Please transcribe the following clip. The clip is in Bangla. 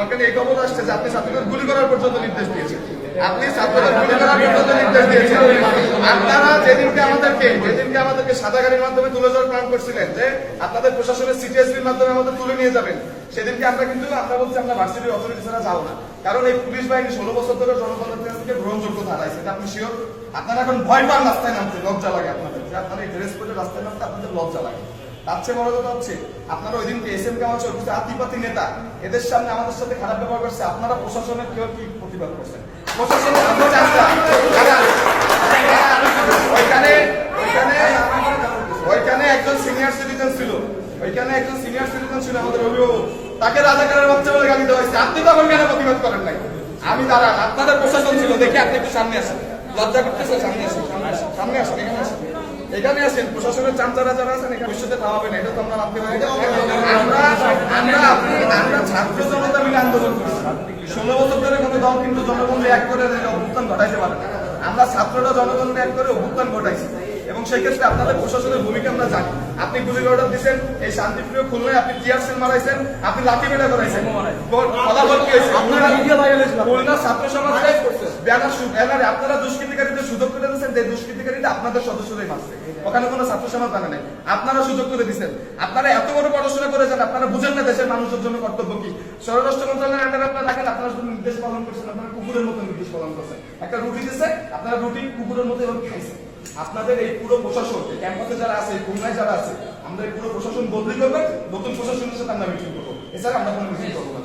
আমার কাছে এই খবর আসছে যে আপনি ছাত্রদের গুলি করার পর্যন্ত নির্দেশ দিয়েছেন। আপনি ছাত্রদের গুলি করার পর্যন্ত নির্দেশ দিয়েছেন। আপনারা যেদিনকে আমাদেরকে যেদিনকে আমাদেরকে সাদা গাড়ির মাধ্যমে তুলে যাওয়ার প্ল্যান করছিলেন যে আপনাদের প্রশাসনের সিটিএসপির মাধ্যমে আমাদের তুলে নিয়ে যাবেন, সেদিনকে আমরা কিন্তু আমরা বলছি আমরা ভার্সিটির অথরিটি ছাড়া যাব না। কারণ এই পুলিশ বাহিনী ষোলো বছর ধরে থেকে গ্রহণযোগ্যতা হারাইছে, এটা আপনি শিওর আপনারা এখন ভয় পান রাস্তায় নামতে, লজ্জা লাগে আপনাদের। আপনারা এই ড্রেস পরে রাস্তায় নামতে আপনাদের লজ্জা লাগে। তার চেয়ে বড় কথা হচ্ছে, আপনারা ওই দিনকে এস এম আতিপাতি নেতা, এদের সামনে আমাদের সাথে খারাপ ব্যবহার করছে, আপনারা প্রশাসনের কেউ কি প্রতিবাদ করছেন? ওইখানে একজন সিনিয়র সিটিজেন ছিল, ওইখানে একজন সিনিয়র সিটিজেন ছিল আমাদের অভিভাবক, তাকে রাজাকারের বাচ্চা বলে গালি দেওয়া হয়েছে। আপনি তখন কেন প্রতিবাদ করেন নাই? আমি দাঁড়ান, আপনাদের প্রশাসন ছিল, দেখি আপনি একটু সামনে আসেন। লজ্জা করতেছে, সামনে আসেন সামনে আসেন এখানে আসেন। এখানে আসেন, প্রশাসনের চামচারা যারা আছেন ভবিষ্যতে না, এটা তো আমরা রাখতে পারি। আমরা আমরা ছাত্র জনতা মিলে আন্দোলন করছি। ষোলো বছর ধরে কোনো দল কিন্তু জনগণকে এক করে অভ্যুত্থান ঘটাইতে পারে আমরা ছাত্ররা জনগণকে এক করে অভ্যুত্থান ঘটাইছি। এবং সেক্ষেত্রে আপনাদের প্রশাসনের ভূমিকা আমরা জানি। আপনি গুলির অর্ডার দিচ্ছেন এই শান্তিপ্রিয় খুলনায় আপনি টিয়ার সেল মারাইছেন আপনি লাঠি মেটা করাইছেন। ফলাফল কি হয়েছে? আপনারা খুলনা ছাত্র সমাজে ব্যানার ব্যানারে আপনারা দুষ্কৃতিকারীদের সুযোগ করে দিচ্ছেন যে দুষ্কৃতিকারীরা আপনাদের সদস্যরাই মারছে। ওখানে কোনো ছাত্র সমাজ বানা নেই। আপনারা সুযোগ করে দিচ্ছেন আপনারা এত বড় পড়াশোনা করেছেন আপনারা বুঝেন না দেশের মানুষের জন্য কর্তব্য কি। স্বরাষ্ট্র মন্ত্রণালয়ের আন্ডারে আপনারা দেখেন আপনারা শুধু নির্দেশ পালন করছেন আপনারা কুকুরের মতো নির্দেশ পালন করছেন। একটা রুটি দিচ্ছে আপনারা রুটি কুকুরের মতো এভাবে খাইছেন। আপনাদের এই পুরো প্রশাসন ক্যাম্পাসে যারা আছে খুলনায় যারা আছে, আমরা এই পুরো প্রশাসন বদলি করবেন, নতুন প্রশাসনের সাথে আমরা মিটিং করব এছাড়া আমরা কোনো মিটিং করব না।